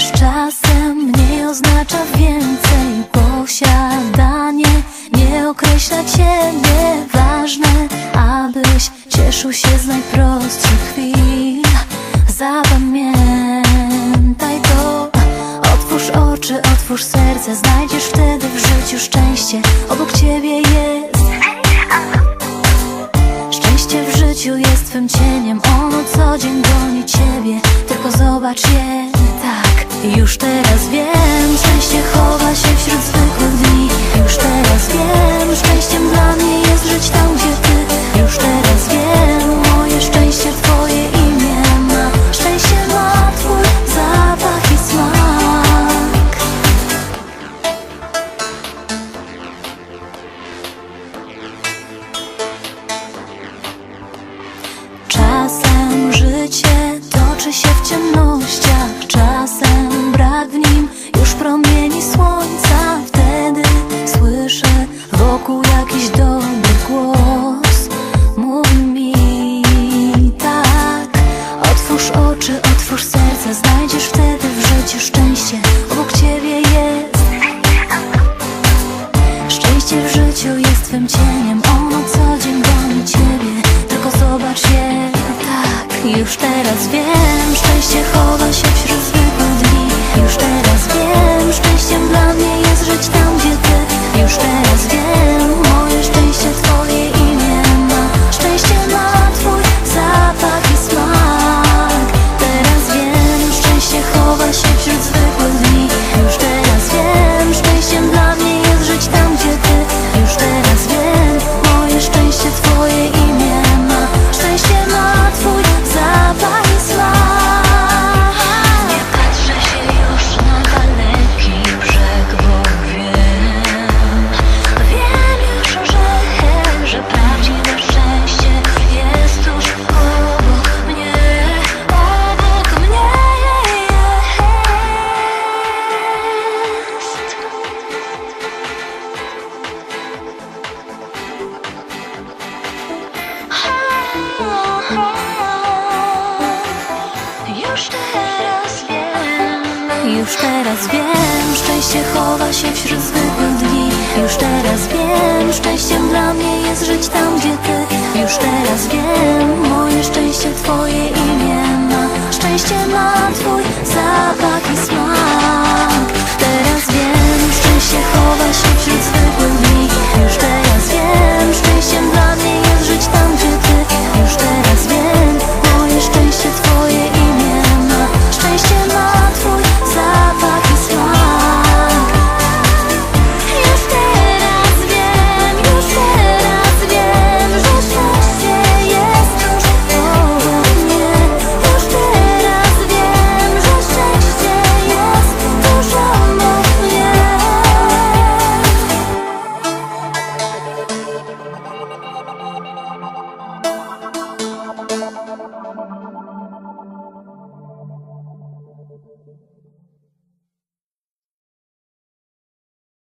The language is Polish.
Wiesz, czasem mniej oznacza więcej Posiadanie. Nie określa ciebie Ważne, abyś cieszył się z najprostszych chwil. Zapamiętaj to. Otwórz oczy, otwórz serce. Znajdziesz wtedy w życiu szczęście. Obok ciebie jest Szczęście w życiu. Jest twym cieniem. Ono co dzień goni ciebie. Tylko zobacz je Już teraz wiem Szczęście chowa się wśród zwykłych dni. Już teraz wiem Szczęściem dla mnie jest żyć tam gdzie ty. Już teraz wiem Moje szczęście twoje imię ma. Szczęście ma twój zapach i smak. Czasem życie toczy się w ciemnościach. Czasem Już teraz wiem Szczęście chowa się wśród Już teraz wiem, szczęście chowa się wśród zwykłych dni. Już teraz wiem, szczęściem dla mnie jest żyć tam gdzie ty. Już teraz wiem, moje szczęście twoje imię ma. Szczęście ma twój zapach i smak. Teraz wiem, szczęście chowa się